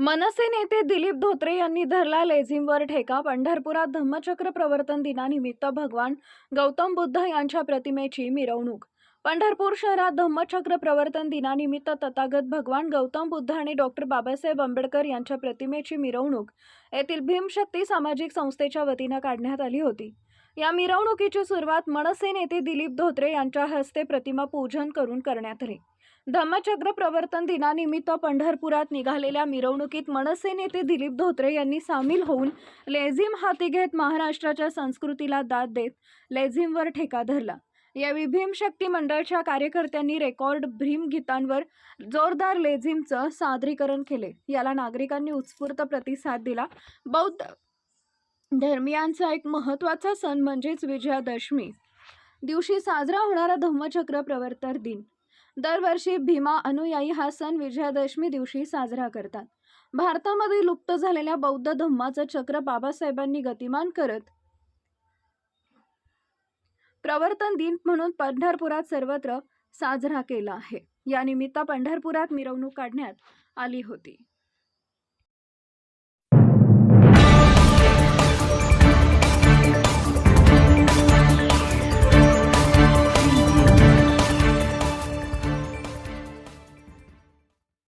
मनसे नेते दिलीप धोत्रे यांनी धरला लेझिमवर ठेका पंढरपुरात धम्मचक्र प्रवर्तन दिनानिमित्त भगवान गौतम बुद्ध यांच्या प्रतिमेची मिरवणूक. पंढरपूर शहरात धम्मचक्र प्रवर्तन दिनानिमित्त तथागत भगवान गौतम बुद्ध आणि डॉक्टर बाबासाहेब आंबेडकर यांच्या प्रतिमेची मिरवणूक येथील भीमशक्ती सामाजिक संस्थेच्या वतीनं काढण्यात आली होती. या मिरवणुकीची सुरुवात मनसे नेते दिलीप धोत्रे यांच्या हस्ते प्रतिमा पूजन करून करण्यात आली. धम्मचक्र प्रवर्तन दिनानिमित्त पंढरपुरात निघालेल्या मिरवणुकीत मनसे नेते दिलीप धोत्रे यांनी सामील होऊन लेझिम हाती घेत महाराष्ट्राच्या संस्कृतीला दाद देत लेझिमवर ठेका धरला. यावेळी भीमशक्ती मंडळच्या कार्यकर्त्यांनी रेकॉर्ड भीम गीतांवर जोरदार लेझिमचं सादरीकरण केले. याला नागरिकांनी उत्स्फूर्त प्रतिसाद दिला. बौद्ध धर्मियांचा एक महत्त्वाचा सण म्हणजेच विजयादशमी. दिवशी साजरा होणारा धम्मचक्र प्रवर्तन दिन. दरवर्षी भीमा अनुयायी हा सण विजयादशमी दिवशी साजरा करतात. भारतामध्ये लुप्त झालेल्या बौद्ध धम्माचं चक्र बाबासाहेबांनी गतिमान करत प्रवर्तन दिन म्हणून पंढरपुरात सर्वत्र साजरा केला आहे. या निमित्त पंढरपुरात मिरवणूक काढण्यात आली होती.